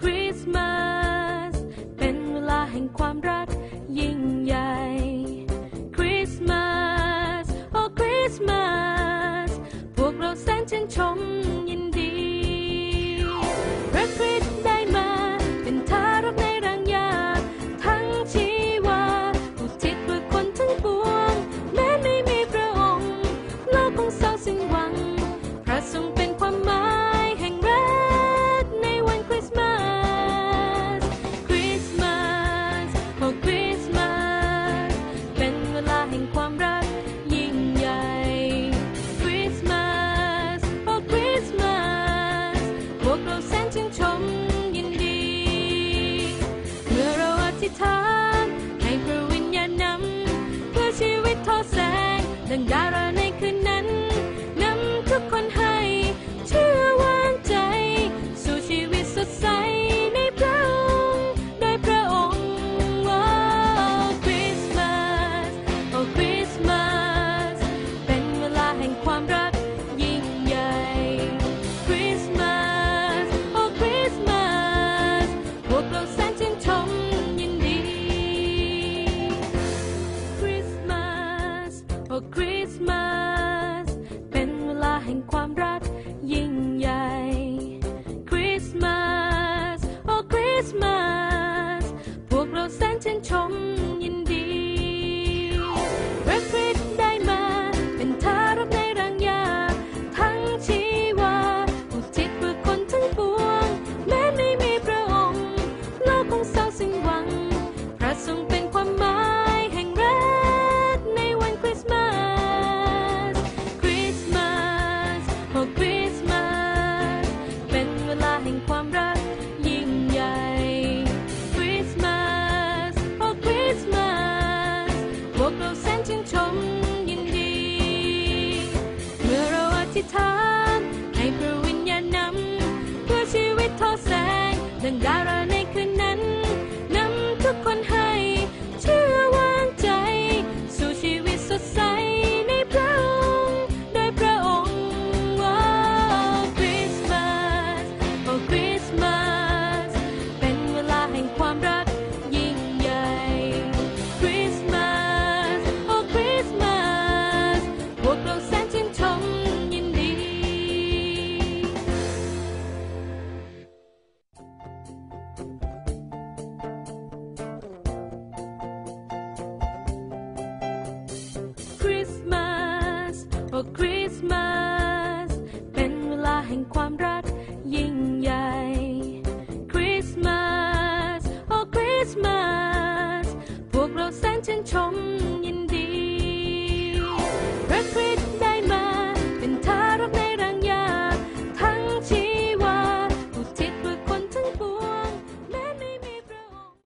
คริสต์มาสเป็นเวลาแห่งความรักยิ่งใหญ่ คริสต์มาสโอคริสต์มาสพวกเราแสนชื่นชม ชีวิต สโอ้คริสต์มาสเป็นเวลาแห่งความรักยิ่งใหญ่คริสต์มาสโอ้คริสต์มาสพวกเราแสนชื่นชมยินดีพระคริสต์ได้มาเป็นทารกในรังยา ทั้งชีวาอุทิศเพื่อคนทั้งปวง แม้ไม่มีพระองค์โลกคงเศร้าสิ้นหวัง พระทรงเป็น ธิษฐาน ให้พระวิญญาณนำเพื่อชีวิตทอแสงดังดารา คริสต์มาส เป็นเวลาแห่งความรักยิ่งใหญ่ คริสต์มาส โอ้คริสต์มาส พวกเราแสนชื่นชม